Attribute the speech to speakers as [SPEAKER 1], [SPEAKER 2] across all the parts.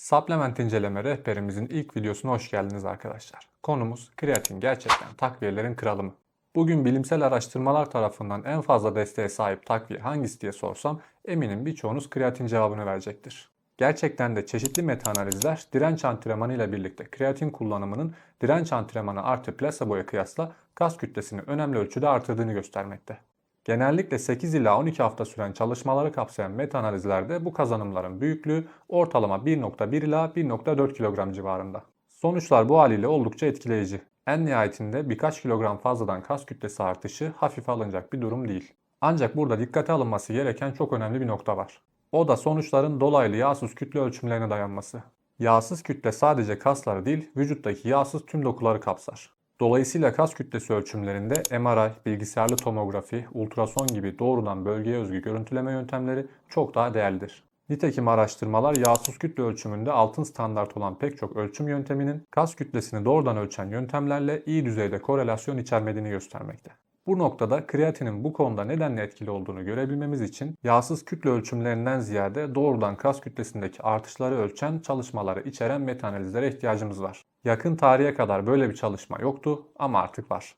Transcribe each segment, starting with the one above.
[SPEAKER 1] Supplement inceleme rehberimizin ilk videosuna hoş geldiniz arkadaşlar. Konumuz kreatin gerçekten takviyelerin kralı mı? Bugün bilimsel araştırmalar tarafından en fazla desteğe sahip takviye hangisi diye sorsam eminim birçoğunuz kreatin cevabını verecektir. Gerçekten de çeşitli meta-analizler direnç antrenmanı ile birlikte kreatin kullanımının direnç antrenmanı artı plaseboya kıyasla kas kütlesini önemli ölçüde artırdığını göstermekte. Genellikle 8 ila 12 hafta süren çalışmaları kapsayan meta-analizlerde bu kazanımların büyüklüğü ortalama 1.1 ila 1.4 kilogram civarında. Sonuçlar bu haliyle oldukça etkileyici. En nihayetinde birkaç kilogram fazladan kas kütlesi artışı hafife alınacak bir durum değil. Ancak burada dikkate alınması gereken çok önemli bir nokta var. O da sonuçların dolaylı yağsız kütle ölçümlerine dayanması. Yağsız kütle sadece kasları değil, vücuttaki yağsız tüm dokuları kapsar. Dolayısıyla kas kütlesi ölçümlerinde MRI, bilgisayarlı tomografi, ultrason gibi doğrudan bölgeye özgü görüntüleme yöntemleri çok daha değerlidir. Nitekim araştırmalar yağsız kütle ölçümünde altın standart olan pek çok ölçüm yönteminin kas kütlesini doğrudan ölçen yöntemlerle iyi düzeyde korelasyon içermediğini göstermekte. Bu noktada kreatinin bu konuda nedenle etkili olduğunu görebilmemiz için yağsız kütle ölçümlerinden ziyade doğrudan kas kütlesindeki artışları ölçen çalışmaları içeren meta-analizlere ihtiyacımız var. Yakın tarihe kadar böyle bir çalışma yoktu ama artık var.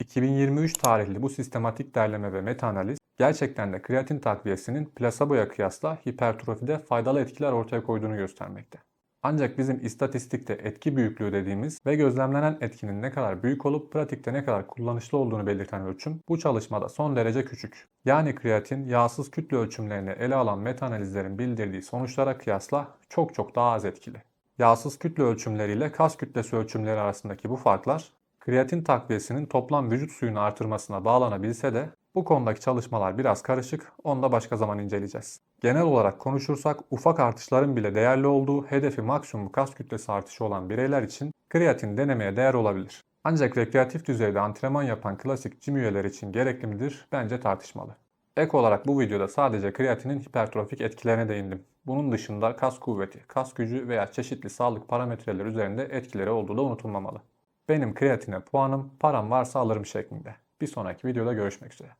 [SPEAKER 1] 2023 tarihli bu sistematik derleme ve meta-analiz gerçekten de kreatin takviyesinin plaseboya kıyasla hipertrofide faydalı etkiler ortaya koyduğunu göstermekte. Ancak bizim istatistikte etki büyüklüğü dediğimiz ve gözlemlenen etkinin ne kadar büyük olup pratikte ne kadar kullanışlı olduğunu belirten ölçüm bu çalışmada son derece küçük. Yani kreatin yağsız kütle ölçümlerini ele alan meta-analizlerin bildirdiği sonuçlara kıyasla çok çok daha az etkili. Yağsız kütle ölçümleriyle kas kütlesi ölçümleri arasındaki bu farklar kreatin takviyesinin toplam vücut suyunu artırmasına bağlanabilse de bu konudaki çalışmalar biraz karışık, onu da başka zaman inceleyeceğiz. Genel olarak konuşursak ufak artışların bile değerli olduğu hedefi maksimum kas kütlesi artışı olan bireyler için kreatin denemeye değer olabilir. Ancak rekreatif düzeyde antrenman yapan klasik gym üyeleri için gerekli midir? Bence tartışmalı. Ek olarak bu videoda sadece kreatinin hipertrofik etkilerine değindim. Bunun dışında kas kuvveti, kas gücü veya çeşitli sağlık parametreleri üzerinde etkileri olduğu da unutulmamalı. Benim kreatine puanım param varsa alırım şeklinde. Bir sonraki videoda görüşmek üzere.